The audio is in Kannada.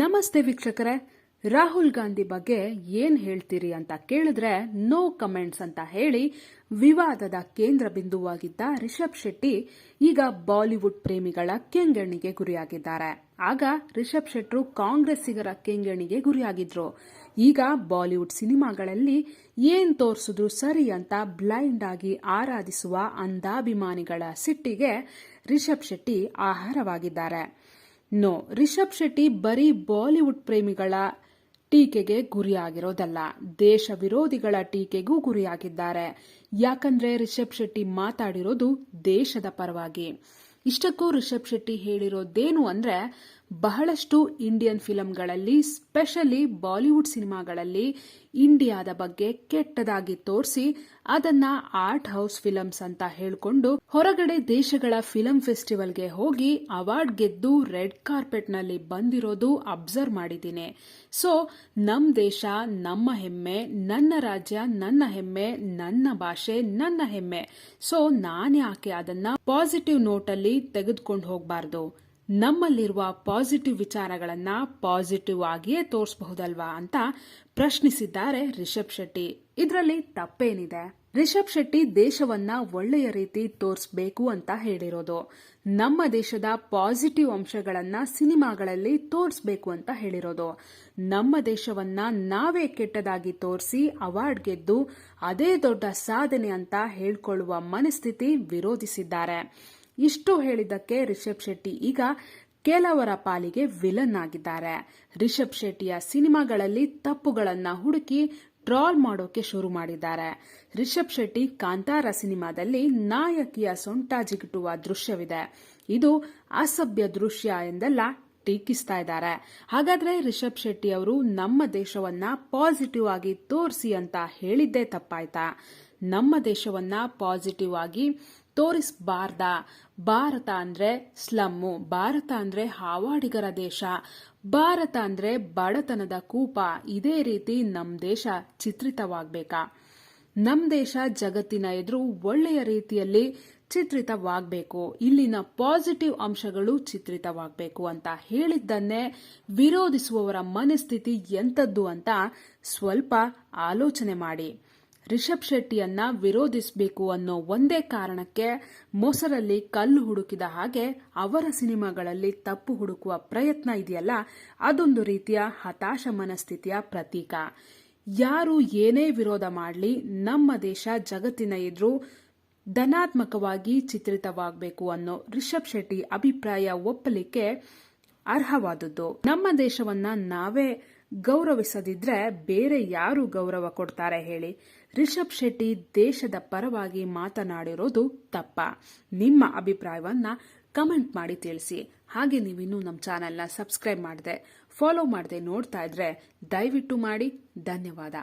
ನಮಸ್ತೆ ವೀಕ್ಷಕರೇ, ರಾಹುಲ್ ಗಾಂಧಿ ಬಗ್ಗೆ ಏನ್ ಹೇಳ್ತೀರಿ ಅಂತ ಕೇಳಿದ್ರೆ ನೋ ಕಮೆಂಟ್ಸ್ ಅಂತ ಹೇಳಿ ವಿವಾದದ ಕೇಂದ್ರ ಬಿಂದುವಾಗಿದ್ದ ರಿಷಬ್ ಶೆಟ್ಟಿ ಈಗ ಬಾಲಿವುಡ್ ಪ್ರೇಮಿಗಳ ಕೆಂಗಣ್ಣಿಗೆ ಗುರಿಯಾಗಿದ್ದಾರೆ. ಆಗ ರಿಷಬ್ ಶೆಟ್ರು ಕಾಂಗ್ರೆಸ್ಸಿಗರ ಕೆಂಗಣ್ಣಿಗೆ ಗುರಿಯಾಗಿದ್ರು. ಈಗ ಬಾಲಿವುಡ್ ಸಿನಿಮಾಗಳಲ್ಲಿ ಏನ್ ತೋರಿಸಿದ್ರು ಸರಿ ಅಂತ ಬ್ಲೈಂಡ್ ಆಗಿ ಆರಾಧಿಸುವ ಅಂಧಾಭಿಮಾನಿಗಳ ಸಿಟ್ಟಿಗೆ ರಿಷಬ್ ಶೆಟ್ಟಿ ಆಹಾರವಾಗಿದ್ದಾರೆ. ನೋ, ರಿಷಬ್ ಶೆಟ್ಟಿ ಬರೀ ಬಾಲಿವುಡ್ ಪ್ರೇಮಿಗಳ ಟೀಕೆಗೆ ಗುರಿಯಾಗಿರೋದಲ್ಲ. ದೇಶ ವಿರೋಧಿಗಳ ಟೀಕೆಗೂ ಗುರಿಯಾಗಿದ್ದಾರೆ. ಯಾಕಂದ್ರೆ ರಿಷಬ್ ಶೆಟ್ಟಿ ಮಾತಾಡಿರೋದು ದೇಶದ ಪರವಾಗಿ. ಇಷ್ಟಕ್ಕೂ ರಿಷಬ್ ಶೆಟ್ಟಿ ಹೇಳಿರೋದೇನು ಅಂದ್ರೆ ಬಹಳಷ್ಟು ಇಂಡಿಯನ್ ಫಿಲಂಗಳಲ್ಲಿ, ಸ್ಪೆಷಲಿ ಬಾಲಿವುಡ್ ಸಿನಿಮಾಗಳಲ್ಲಿ ಇಂಡಿಯಾದ ಬಗ್ಗೆ ಕೆಟ್ಟದಾಗಿ ತೋರಿಸಿ ಅದನ್ನ ಆರ್ಟ್ ಹೌಸ್ ಫಿಲಮ್ಸ್ ಅಂತ ಹೇಳ್ಕೊಂಡು ಹೊರಗಡೆ ದೇಶಗಳ ಫಿಲಂ ಫೆಸ್ಟಿವಲ್ಗೆ ಹೋಗಿ ಅವಾರ್ಡ್ ಗೆದ್ದು ರೆಡ್ ಕಾರ್ಪೆಟ್ನಲ್ಲಿ ಬಂದಿರೋದು ಅಬ್ಸರ್ವ್ ಮಾಡಿದ್ದೀನಿ. ಸೊ ನಮ್ಮ ದೇಶ, ನಮ್ಮ ಹೆಮ್ಮೆ, ನನ್ನ ರಾಜ್ಯ, ನನ್ನ ಹೆಮ್ಮೆ, ನನ್ನ ಭಾಷೆ, ನನ್ನ ಹೆಮ್ಮೆ. ಸೊ ನಾನ್ಯಾಕೆ ಅದನ್ನ ಪಾಸಿಟಿವ್ ನೋಟಲ್ಲಿ ತೆಗೆದುಕೊಂಡು ಹೋಗಬಾರ್ದು? ನಮ್ಮಲ್ಲಿರುವ ಪಾಸಿಟಿವ್ ವಿಚಾರಗಳನ್ನ ಪಾಸಿಟಿವ್ ಆಗಿಯೇ ತೋರಿಸಬಹುದಲ್ವಾ ಅಂತ ಪ್ರಶ್ನಿಸಿದ್ದಾರೆ ರಿಷಬ್ ಶೆಟ್ಟಿ. ಇದರಲ್ಲಿ ತಪ್ಪೇನಿದೆ? ರಿಷಬ್ ಶೆಟ್ಟಿ ದೇಶವನ್ನ ಒಳ್ಳೆಯ ರೀತಿ ತೋರಿಸಬೇಕು ಅಂತ ಹೇಳಿರೋದು. ನಮ್ಮ ದೇಶದ ಪಾಸಿಟಿವ್ ಅಂಶಗಳನ್ನ ಸಿನಿಮಾಗಳಲ್ಲಿ ತೋರಿಸಬೇಕು ಅಂತ ಹೇಳಿರೋದು. ನಮ್ಮ ದೇಶವನ್ನ ನಾವೇ ಕೆಟ್ಟದಾಗಿ ತೋರಿಸಿ ಅವಾರ್ಡ್ ಗೆದ್ದು ಅದೇ ದೊಡ್ಡ ಸಾಧನೆ ಅಂತ ಹೇಳ್ಕೊಳ್ಳುವ ಮನಸ್ಥಿತಿ ವಿರೋಧಿಸಿದ್ದಾರೆ. ಇಷ್ಟು ಹೇಳಿದ್ದಕ್ಕೆ ರಿಷಬ್ ಶೆಟ್ಟಿ ಈಗ ಕೆಲವರ ಪಾಲಿಗೆ ವಿಲನ್ ಆಗಿದ್ದಾರೆ. ರಿಷಬ್ ಶೆಟ್ಟಿಯ ಸಿನಿಮಾಗಳಲ್ಲಿ ತಪ್ಪುಗಳನ್ನ ಹುಡುಕಿ ಟ್ರಾಲ್ ಮಾಡೋಕೆ ಶುರು ಮಾಡಿದ್ದಾರೆ. ರಿಷಬ್ ಶೆಟ್ಟಿ ಕಾಂತಾರ ಸಿನಿಮಾದಲ್ಲಿ ನಾಯಕಿಯ ಸೊಂಟ ಜಿಗುಟುವ ದೃಶ್ಯವಿದೆ. ಇದು ಅಸಭ್ಯ ದೃಶ್ಯ ಎಂದೆಲ್ಲ ಟೀಕಿಸ್ತಾ ಇದ್ದಾರೆ. ಹಾಗಾದ್ರೆ ರಿಷಬ್ ಶೆಟ್ಟಿ ಅವರು ನಮ್ಮ ದೇಶವನ್ನ ಪಾಸಿಟಿವ್ ಆಗಿ ತೋರಿಸಿ ಅಂತ ಹೇಳಿದ್ದೇ ತಪ್ಪಾಯ್ತಾ? ನಮ್ಮ ದೇಶವನ್ನ ಪಾಸಿಟಿವ್ ಆಗಿ ತೋರಿಸಬಾರ್ದ. ಭಾರತ ಅಂದ್ರೆ ಸ್ಲಮ್ಮು. ಭಾರತ ಅಂದ್ರೆ ಹಾವಾಡಿಗರ ದೇಶ. ಭಾರತ ಅಂದ್ರೆ ಬಡತನದ ಕೂಪ. ಇದೇ ರೀತಿ ನಮ್ಮ ದೇಶ ಚಿತ್ರಿತವಾಗಬೇಕಾ? ನಮ್ಮ ದೇಶ ಜಗತ್ತಿನ ಎದುರು ಒಳ್ಳೆಯ ರೀತಿಯಲ್ಲಿ ಚಿತ್ರಿತವಾಗಬೇಕು. ಇಲ್ಲಿನ ಪಾಸಿಟಿವ್ ಅಂಶಗಳು ಚಿತ್ರಿತವಾಗಬೇಕು ಅಂತ ಹೇಳಿದ್ದನ್ನೇ ವಿರೋಧಿಸುವವರ ಮನಸ್ಥಿತಿ ಎಂಥದ್ದು ಅಂತ ಸ್ವಲ್ಪ ಆಲೋಚನೆ ಮಾಡಿ. ರಿಷಬ್ ಶೆಟ್ಟಿಯನ್ನ ವಿರೋಧಿಸಬೇಕು ಅನ್ನೋ ಒಂದೇ ಕಾರಣಕ್ಕೆ ಮೊಸರಲ್ಲಿ ಕಲ್ಲು ಹುಡುಕಿದ ಹಾಗೆ ಅವರ ಸಿನಿಮಾಗಳಲ್ಲಿ ತಪ್ಪು ಹುಡುಕುವ ಪ್ರಯತ್ನ ಇದೆಯಲ್ಲ, ಅದೊಂದು ರೀತಿಯ ಹತಾಶ ಮನಸ್ಥಿತಿಯ ಪ್ರತೀಕ. ಯಾರು ಏನೇ ವಿರೋಧ ಮಾಡಲಿ, ನಮ್ಮ ದೇಶ ಜಗತ್ತಿನ ಎದುರು ಧನಾತ್ಮಕವಾಗಿ ಚಿತ್ರಿತವಾಗಬೇಕು ಅನ್ನೋ ರಿಷಬ್ ಶೆಟ್ಟಿ ಅಭಿಪ್ರಾಯ ಒಪ್ಪಲಿಕ್ಕೆ ಅರ್ಹವಾದದ್ದು. ನಮ್ಮ ದೇಶವನ್ನ ನಾವೇ ಗೌರವಿಸದಿದ್ರೆ ಬೇರೆ ಯಾರು ಗೌರವ ಕೊಡ್ತಾರೆ ಹೇಳಿ. ರಿಷಬ್ ಶೆಟ್ಟಿ ದೇಶದ ಪರವಾಗಿ ಮಾತನಾಡಿರೋದು ತಪ್ಪ. ನಿಮ್ಮ ಅಭಿಪ್ರಾಯವನ್ನ ಕಮೆಂಟ್ ಮಾಡಿ ತಿಳಿಸಿ. ಹಾಗೆ ನೀವಿನ್ನೂ ನಮ್ಮ ಚಾನೆಲ್ನ ಸಬ್ಸ್ಕ್ರೈಬ್ ಮಾಡಿದೆ, ಫಾಲೋ ಮಾಡದೆ ನೋಡ್ತಾ ಇದ್ರೆ ದಯವಿಟ್ಟು ಮಾಡಿ. ಧನ್ಯವಾದ.